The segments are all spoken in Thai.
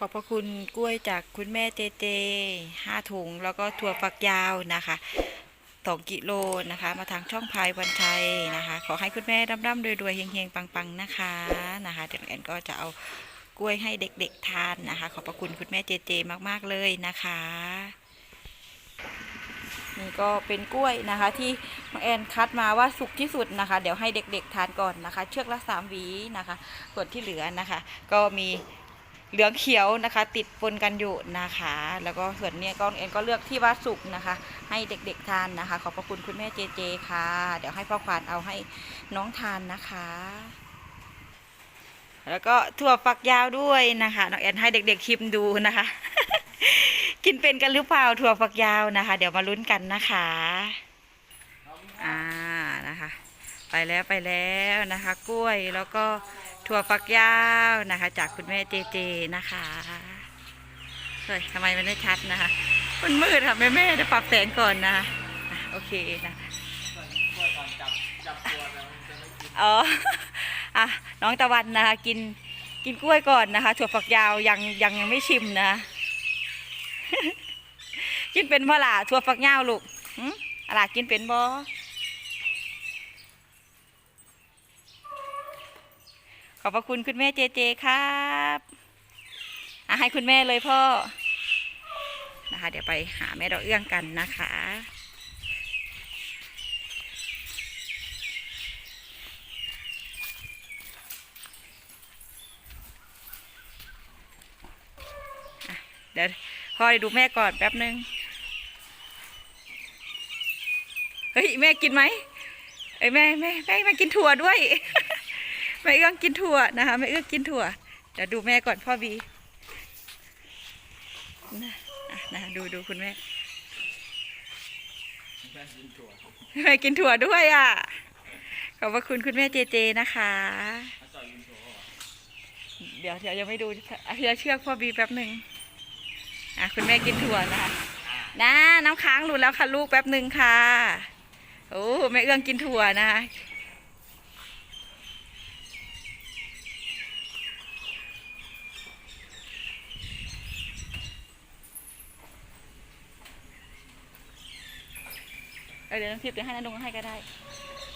ขอบพระคุณกล้วยจากคุณแม่เจเจห้าถุง แล้วก็ถั่วฝักยาวนะคะสองกิโลนะคะ มาทางช่องพายวันชัยนะคะ ขอให้คุณแม่ร่ำๆรวยๆเฮงๆปังๆนะคะนะคะเดี๋ยวแอนก็จะเอากล้วยให้เด็กๆทานนะคะ ขอบพระคุณคุณแม่เจเจมากๆเลยนะคะนี่ก็เป็นกล้วยนะคะ ที่น้องแอนคัดมาว่าสุกที่สุดนะคะ เดี๋ยวให้เด็กๆทานก่อนนะคะ เชือกละสามหวีนะคะ ส่วนที่เหลือนะคะ ก็มี เหลืองเขียวนะคะ ติดปนกันอยู่นะคะ แล้วก็ส่วนเนี้ยก็น้องแอนก็เลือกที่ว่าสุกนะคะ ให้เด็กๆทานนะคะ ขอบพระคุณคุณแม่เจเจค่ะ เดี๋ยวให้พ่อควานเอาให้น้องทานนะคะ แล้วก็ถั่วฝักยาวด้วยนะคะน้องแอนให้เด็กๆชิมดูนะคะ กินเป็นกันหรือเปล่าถั่วฝักยาวนะคะ เดี๋ยวมาลุ้นกันนะคะอ่านะคะ ไปแล้วไปแล้วนะคะ กล้วยแล้วก็ ถั่วฝักยาวนะคะ จากคุณแม่เจเจนะคะเฮ้ยทำไมมันไม่ชัดนะคะ มันมืดค่ะแม่แม่เดี๋ยวปรับแสงก่อนนะะโอเคนะอ๋ออะน้องตะวันนะคะ กินกินกล้วยก่อนนะคะถั่วฝักยาวยังยังยังไม่ชิมนะ กินเป็นบ่ล่ะถั่วฝักยาวลูกหึอะไรกินเป็นบ่ อบพระคุณคุณแม่เจเจครับอะให้คุณแม่เลยพ่อนะคะ เดี๋ยวไปหาแม่ดอกเอื้องกันนะคะ เดี๋ยวพ่อไปดูแม่ก่อนแป๊บนึง เฮ้ย แม่กินไหมเอ้ยแม่แม่แม่แม่กินถั่วด้วย แม่เอื้องกินถั่วนะคะแม่เอื้องกินถั่วเดี๋ยวดูแม่ก่อนพ่อบีนะนะดูดูคุณแม่แม่กินถั่วด้วยอะขอบพระคุณคุณแม่เจเจนะคะเดี๋ยวเดี๋ยวยังไม่ดูอะเดี๋ยวเชือกพ่อบีแป๊บหนึ่งอะคุณแม่กินถั่วนะคะนะน้ำค้างหลุดแล้วค่ะลูกแป๊บหนึ่งค่ะโอ้แม่เอื้องกินถั่วนะคะ เออเดี๋ยวน้ำทิพย์เดี๋ยวให้น้าดงให้ก็ได้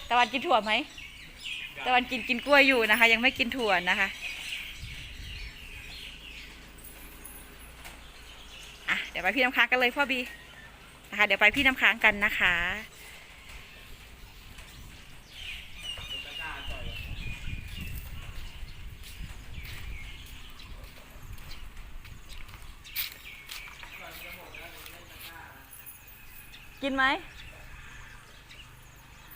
ตะวันกินถั่วไหม ตะวันกินกินกล้วยอยู่นะคะ ยังไม่กินถั่วนะคะอะเดี๋ยวไปพี่น้ำค้างกันเลยพ่อบีนะคะ เดี๋ยวไปพี่น้ำค้างกันนะคะกินไหม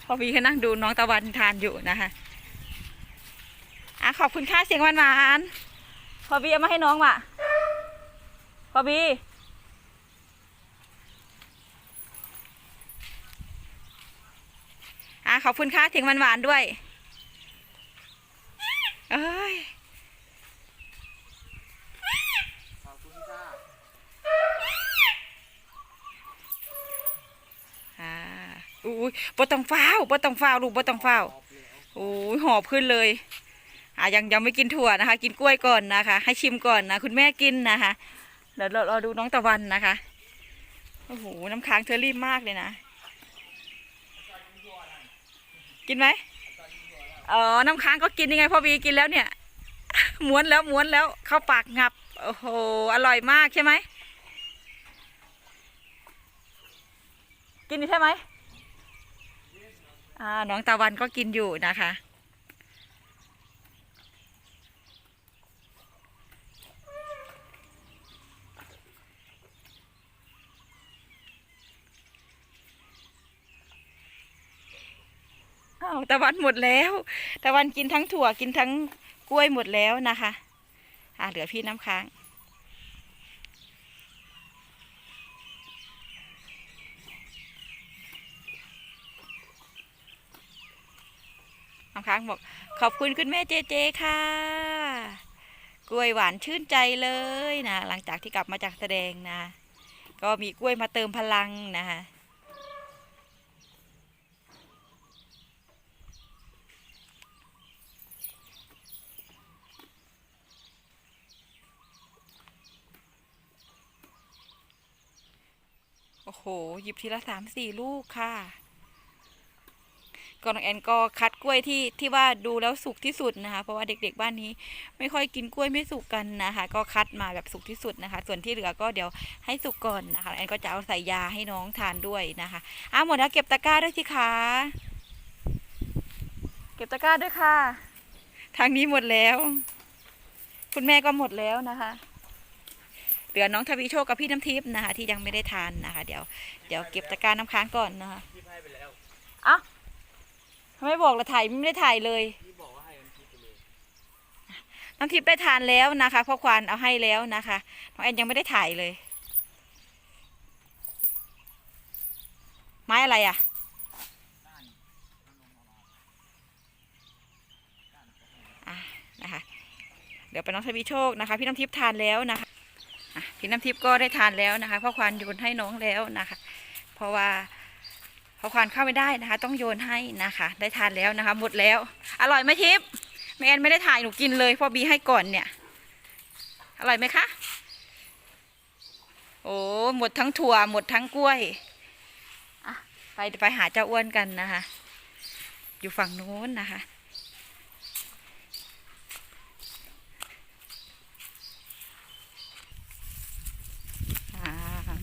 พ่อบีก็นั่งดูน้องตะวันทานอยู่นะคะอะขอบคุณค่าเสียงหวานหวานพ่อบีเอามาให้น้องว่ะพ่อบีอะขอบคุณค่าเสียงหวานหวานด้วยเอ้ย ขอบคุณค่ะ อ่า อุ้ยบ่ต้องฟ้าวบ่ต้องฟ้าวลูกบ่ต้องฟ้าวขอบเลยเอาโอ้ยหอบขึ้นเลยอะยังยังไม่กินถั่วนะคะ กินกล้วยก่อนนะคะ ให้ชิมก่อนนะคุณแม่กินนะคะเดี๋ยวเราเราดูน้องตะวันนะคะโอ้โหน้ำค้างเธอรีบมากเลยนะกินไหมอ๋อน้ำค้างก็กินยังไงพ่อบีกินแล้วเนี่ยม้วนแล้วม้วนแล้วเข้าปากงับโอ้โหอร่อยมากใช่ไหมกินใช่ไหม น้องตะวันก็กินอยู่นะคะ อ้าวตะวันหมดแล้ว ตะวันกินทั้งถั่วกินทั้งกล้วยหมดแล้วนะคะ อ่าเหลือพี่น้ำค้าง น้อค้างบอกขอบคุณคุณแม่เจเจค่ะ กล้วยหวานชื่นใจเลยนะ หลังจากที่กลับมาจากแสดงนะ ก็มีกล้วยมาเติมพลังนะคะโอ้โห หยิบทีละสามสี่ลูกค่ะ ก็น้องแอนก็คัดกล้วยที่ที่ว่าดูแล้วสุกที่สุดนะคะ เพราะว่าเด็กๆบ้านนี้ไม่ค่อยกินกล้วยไม่สุกกันนะคะ ก็คัดมาแบบสุกที่สุดนะคะ ส่วนที่เหลือก็เดี๋ยวให้สุกก่อนนะคะแอนก็จะเอาใส่ยาให้น้องทานด้วยนะคะอะหมดแล้วเก็บตะกร้าด้วยสิคะเก็บตะกร้าด้วยค่ะ ทางนี้หมดแล้ว คุณแม่ก็หมดแล้วนะคะเหลือน้องทวีโชคกับพี่น้ำทิพย์นะคะ ที่ยังไม่ได้ทานนะคะ เดี๋ยว เดี๋ยวเก็บตะกร้าน้ำค้างก่อนนะคะพี่ให้ไปแล้วอะ ทำไมบอกละถ่ายไม่ได้ถ่ายเลยพี่บอกว่าให้มันคิดไปเลยน้ำทิพย์ได้ทานแล้วนะคะพ่อควานเอาให้แล้วนะคะน้องแอนยังไม่ได้ถ่ายเลย ไม้อะไรอะนะคะเดี๋ยวไปน้องทวีโชคนะคะ พี่น้ำทิพย์ทานแล้วนะคะะพี่น้ำทิพย์ก็ได้ทานแล้วนะคะพ่อควานโยนให้น้องแล้วนะคะ เพราะว่า พอควานเข้าไม่ได้นะคะ ต้องโยนให้นะคะ ได้ทานแล้วนะคะ หมดแล้ว อร่อยไหมทิพย์แม่แอนไม่ได้ถ่ายหนูกินเลยพ่อบีให้ก่อนเนี่ย อร่อยไหมคะ โอ้หมดทั้งถั่วหมดทั้งกล้วยอะไปไปหาเจ้าอ้วนกันนะคะ อยู่ฝั่งนู้นนะคะ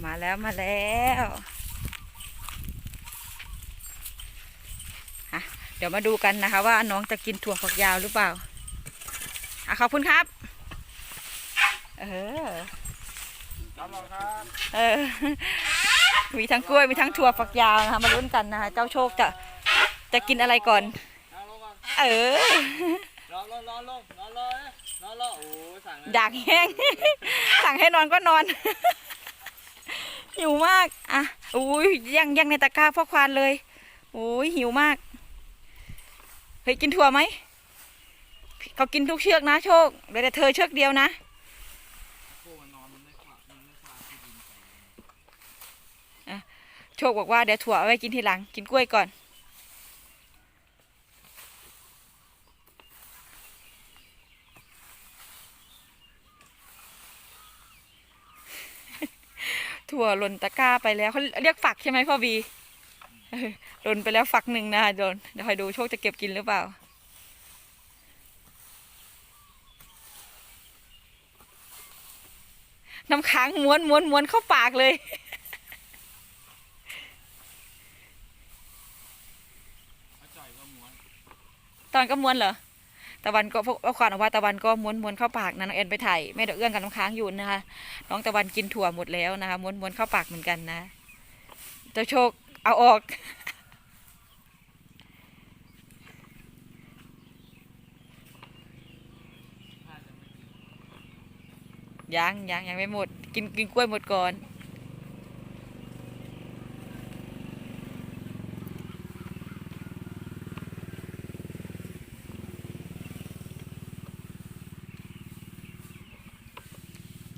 มาแล้วมาแล้วอะ เดี๋ยวมาดูกันนะคะ ว่าน้องจะกินถั่วฝักยาวหรือเปล่าอะขอบคุณครับ เออรับรองครับเออ มีทั้งกล้วยมีทั้งถั่วฝักยาวนะคะมาลุ้นกันนะคะ เจ้าโชคจะจะกินอะไรก่อนนั่งลงก่อนเออนอนลงนอนลงนอนรอเลยนอนรอโอ้ยสั่งอยากแห้ง สั่งให้นอนก็นอนหิวมาก อะ อุ้ยยังยังในตะกร้าพ่อควานเลย อุ้ยหิวมาก เฮ้ยกินถั่วไหมเขากินทุกเชือกนะโชคเหลือแต่เธอเชือกเดียวนะโอ้มันนอนมันไม่ขวามันไม่ขวาที่ดินใส่โชคบอกว่าเดี๋ยวถั่วเอาไว้กินทีหลัง กินกล้วยก่อนถั่วหล่นตะกร้าไปแล้วเขาเรียกฝักใช่ไหมพ่อบี เออหล่นไปแล้วฝักหนึ่งนะโดนเดี๋ยวคอยดูโชคจะเก็บกินหรือเปล่า น้ำค้างม้วนม้วนม้วนเข้าปากเลย ตอนก็ม้วนเหรอตะวันก็พวกขวานออกว่าตะวันก็ม้วนม้วนเข้าปากนะน้องแอนไปถ่ายแม่เดอกเอื้องกับน้ำค้างอยู่นะคะ น้องตะวันกินถั่วหมดแล้วนะคะม้วนม้วนเข้าปากเหมือนกันนะเจ้าโชค เอาออก ยังยังยังไม่หมด กินกินกล้วยหมดก่อน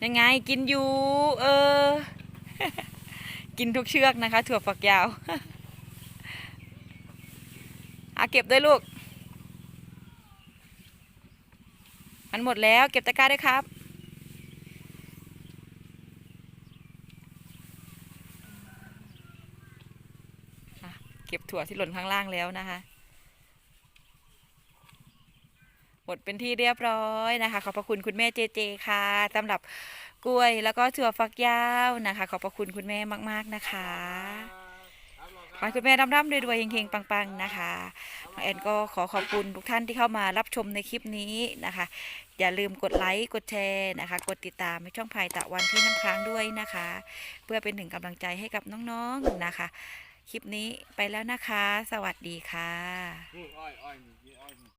ยังไงกินอยู่ เออ กินทุกเชือกนะคะ ถั่วฝักยาวอาเก็บด้วยลูก มันหมดแล้วเก็บตะกร้าด้วยครับ เก็บถั่วที่หล่นข้างล่างแล้วนะคะหมดเป็นที่เรียบร้อยนะคะ ขอบพระคุณคุณแม่เจเจค่ะสำหรับ กล้วยแล้วก็ถั่วฝักยาวนะคะ ขอบพระคุณคุณแม่มาก ๆนะคะขอคุณแม่ร่ำๆรวยๆเฮงๆปังๆนะคะน้องแอนก็ขอขอบคุณทุกท่านที่เข้ามารับชมในคลิปนี้นะคะ อย่าลืมกดไลค์กดแชร์นะคะ กดติดตามในช่องภายตะวันที่น้ำค้างด้วยนะคะ เพื่อเป็นหนึ่งกำลังใจให้กับน้องๆนะคะ คลิปนี้ไปแล้วนะคะ สวัสดีค่ะ